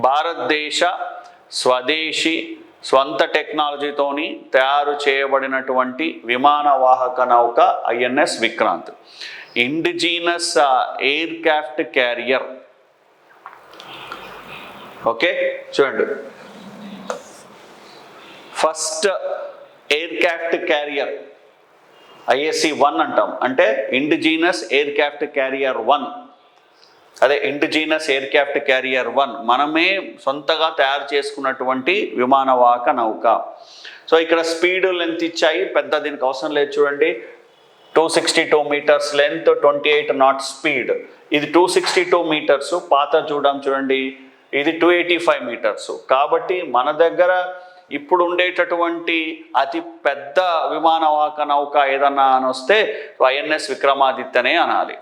భారతదేశ స్వదేశీ స్వంత టెక్నాలజీతోని తయారు చేయబడినటువంటి విమాన వాహక నౌక INS Vikrant. Indigenous aircraft carrier okay చూడండి. First aircraft carrier ISC one అంటాం. అంటే indigenous aircraft carrier one అదే indigenous aircraft carrier one మనమే సొంతగా తయారు చేసుకున్నటువంటి విమానవాహక నౌక. సో ఇక్కడ స్పీడ్ లెంత్ ఇచ్చాయి. పెద్ద దీనికి అవసరం లేదు చూడండి. Two sixty two metres length twenty eight knot speed ఇది టూ సిక్స్టీ టూ మీటర్స్ పాత చూడడం చూడండి. ఇది టూ ఎయిటీ ఫైవ్ మీటర్స్ కాబట్టి మన దగ్గర ఇప్పుడు ఉండేటటువంటి అతి పెద్ద విమానవాహక నౌక ఏదన్నా అని వస్తే ఐఎన్ఎస్ విక్రమాదిత్యనే అనాలి.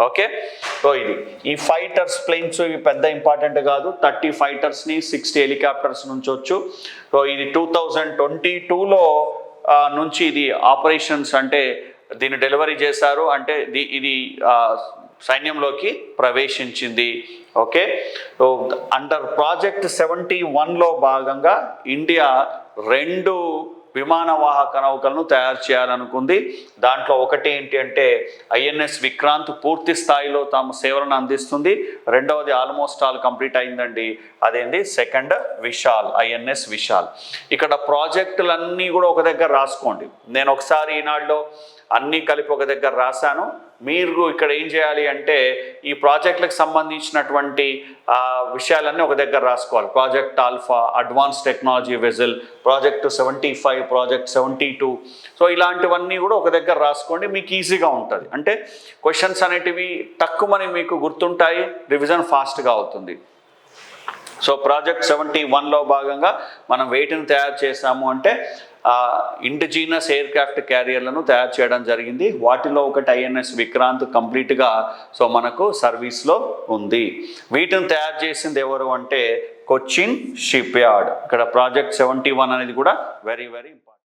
ఓకే? సో ఇది. ఈ ఫైటర్స్ ప్లేన్స్ ఇవి పెద్ద ఇంపార్టెంట్ కాదు. థర్టీ ఫైటర్స్ని సిక్స్టీ హెలికాప్టర్స్ నుంచి వచ్చు. సో ఇది టూ థౌజండ్ ట్వంటీ టూలో నుంచి ఇది ఆపరేషన్స్ అంటే దీన్ని డెలివరీ చేశారు. అంటే ది- ఇది సైన్యంలోకి ప్రవేశించింది. Okay? So under project seventy వన్లో భాగంగా ఇండియా రెండు విమానవాహక నౌకలను తయారు చేయాలనుకుంది. దాంట్లో ఒకటి ఏంటి అంటే ఐఎన్ఎస్ విక్రాంత్ పూర్తి స్థాయిలో తాము సేవలను అందిస్తుంది. రెండవది ఆల్మోస్ట్ ఆల్ కంప్లీట్ అయిందండి. అదేంటి సెకండ్ విశాల్ ఐఎన్ఎస్ విశాల్. ఇక్కడ ప్రాజెక్టులన్నీ కూడా ఒక దగ్గర రాసుకోండి. నేను ఒకసారి ఈనాడులో అన్నీ కలిపి ఒక దగ్గర రాశాను. మీరు ఇక్కడ ఏం చేయాలి అంటే ఈ ప్రాజెక్టులకు సంబంధించినటువంటి విషయాలన్నీ ఒక దగ్గర రాసుకోవాలి. Project alpha advance technology vessel project seventy five project seventy two. So ఇలాంటివన్నీ కూడా ఒక దగ్గర రాసుకోండి మీకు ఈజీగా ఉంటుంది. అంటే క్వశ్చన్స్ అనేటివి తక్కువని మీకు గుర్తుంటాయి రివిజన్ ఫాస్ట్గా అవుతుంది. సో ప్రాజెక్ట్ సెవెంటీ వన్లో భాగంగా మనం వెయిట్ని తయారు చేసాము అంటే ఇండిజీనస్ ఎయిర్ క్రాఫ్ట్ క్యారియర్లను తయారు చేయడం జరిగింది. వాటిలో ఒకటి ఐఎన్ఎస్ విక్రాంత్ కంప్లీట్గా సో మనకు సర్వీస్లో ఉంది. వీటిని తయారు చేసింది ఎవరు అంటే కొచ్చిన్ షిప్ యార్డ్ ఇక్కడ ప్రాజెక్ట్ సెవెంటీ వన్ అనేది కూడా వెరీ వెరీ ఇంపార్టెంట్.